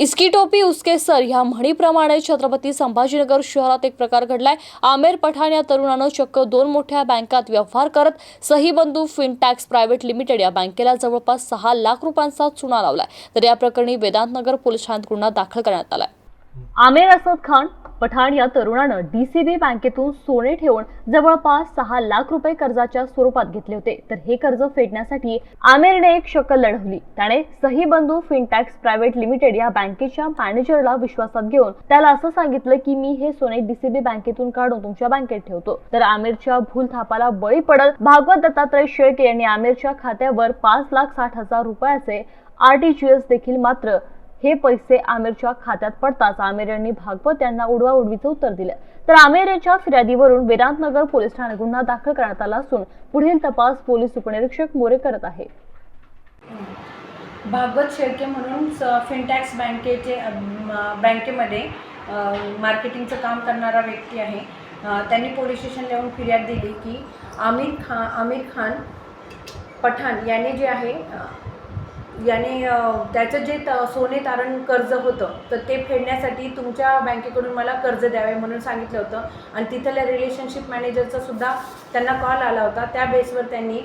इस्की उसके सर ह्या म्हणीप्रमाणे छत्रपती संभाजीनगर शहरात एक प्रकार घडलाय. आमेर पठाण या तरुणानं चक्क दोन मोठ्या बँकात व्यवहार करत सही बंधू फिनटॅक्स प्रायव्हेट लिमिटेड या बँकेला जवळपास सहा लाख रुपयांचा चुना लावलाय. तर या प्रकरणी वेदांतनगर पोलीस ठाण्यात गुन्हा दाखल करण्यात आलाय. आमेर असद खान पठाण या तरुणानं डीसीबी बँकेतून सोने ठेवून जवळपास सहा लाख रुपये कर्जाच्या स्वरूपात घेतले होते. तर हे कर्ज फेडण्यासाठी आमेरने एक शकल लढवली. त्याने सही बंधू फिनटॅक्स प्रायव्हेट लिमिटेड या बँकेच्या मॅनेजरला विश्वासात घेऊन त्याला असं सांगितलं की मी हे सोने डीसीबी बँकेतून काढून तुमच्या बँकेत ठेवतो. तर आमिरच्या भूल थापाला बळी पडत भागवत दत्तात्रय शेळके यांनी आमिरच्या खात्यावर पाच लाख साठ हजार रुपयाचे आरटीजीएस देखील मात्र हे पैसे आमिरच्या खात्यात पडताच आमिर यांनी भागवत यांना उडवा उडवीचं उत्तर दिलं. तर आमिर यांच्या फिर्यादीवरून वेदांतनगर पोलीस ठाण्यात गुन्हा दाखल करण्यात आला असून पुढील तपास पोलीस उपनिरीक्षक मोरे करत आहे भागवत शेळके म्हणून फिनटॅक्स बँकेचे बँकेमध्ये मार्केटिंगचं काम करणारा व्यक्ती आहे. त्यांनी पोलीस स्टेशनला येऊन फिर्याद दिली की आमिर खान आमिर खान पठाण यांनी जे आहे याने त्याचं जे त सोने तारण कर्ज होतं तर ते फेडण्यासाठी तुमच्या बँकेकडून मला कर्ज द्यावे म्हणून सांगितलं होतं. आणि तिथल्या रिलेशनशिप मॅनेजरचा सुद्धा त्यांना कॉल आला होता. त्या बेसवर त्यांनी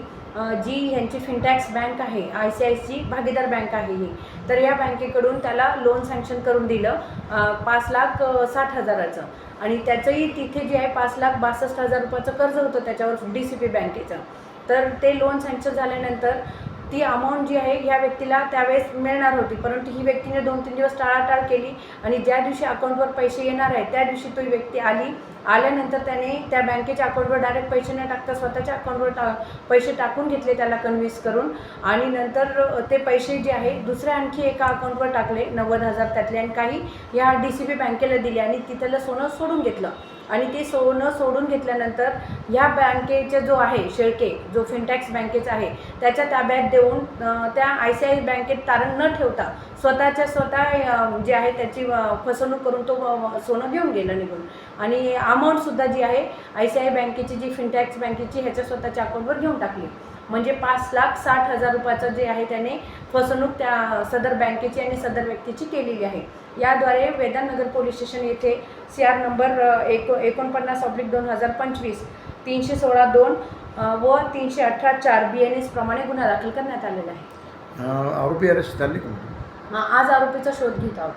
जी ह्यांची फिनटॅक्स बँक आहे आय सी आय सी भागीदार बँक आहे ही तर या बँकेकडून त्याला लोन सँक्शन करून दिलं पाच लाख साठ हजाराचं. आणि त्याचंही तिथे जे आहे पाच लाख बासष्ट हजार रुपयाचं कर्ज होतं त्याच्यावर डी सी पी बँकेचं तर ते लोन सँक्शन झाल्यानंतर ती अमाऊंट जी आहे ह्या व्यक्तीला त्यावेळेस मिळणार होती. परंतु ही व्यक्तीने दोन तीन दिवस टाळाटाळ केली आणि ज्या दिवशी अकाउंटवर पैसे येणार आहे त्या दिवशी तो व्यक्ती आली. आल्यानंतर त्याने त्या बँकेच्या अकाउंटवर डायरेक्ट पैसे न टाकता स्वतःच्या अकाउंटवर टा पैसे टाकून घेतले त्याला कन्व्हिन्स करून. आणि नंतर ते पैसे जे आहे दुसऱ्या आणखी एका अकाउंटवर टाकले नव्वद हजार त्यातले. आणि काही या डी सी बी बँकेला दिले आणि तिथलं सोनं सोडून घेतलं. आणि ते सोनं सोडून घेतल्यानंतर ह्या बँकेचा जो आहे शेळके जो फिनटॅक्स बँकेचा आहे त्याच्या ताब्यात देऊन त्या आय सी आय बँकेत तारण न ठेवता स्वतःच्या स्वतः जे आहे त्याची फसवणूक करून तो सोनं घेऊन गेला निघून. आणि अमाऊंटसुद्धा जी आहे आय सी आय बँकेची जी फिनटॅक्स बँकेची ह्याच्या स्वतःच्या अकाउंटवर घेऊन टाकली. म्हणजे पाच लाख साठ हजार रुपयाचं जे आहे त्याने फसवणूक त्या सदर बँकेची आणि सदर व्यक्तीची केलेली आहे. याद्वारे वेदानगर पोलीस स्टेशन येथे सी आर नंबर एको एकोणपन्नास ऑब्लिक दोन हजार पंचवीस तीनशे सोळा दोन व तीनशे अठरा चार बी एन एस प्रमाणे गुन्हा दाखल करण्यात आलेला आहे. आरोपी अरेस्ट झाले आज आरोपीचा शोध घेत आहोत.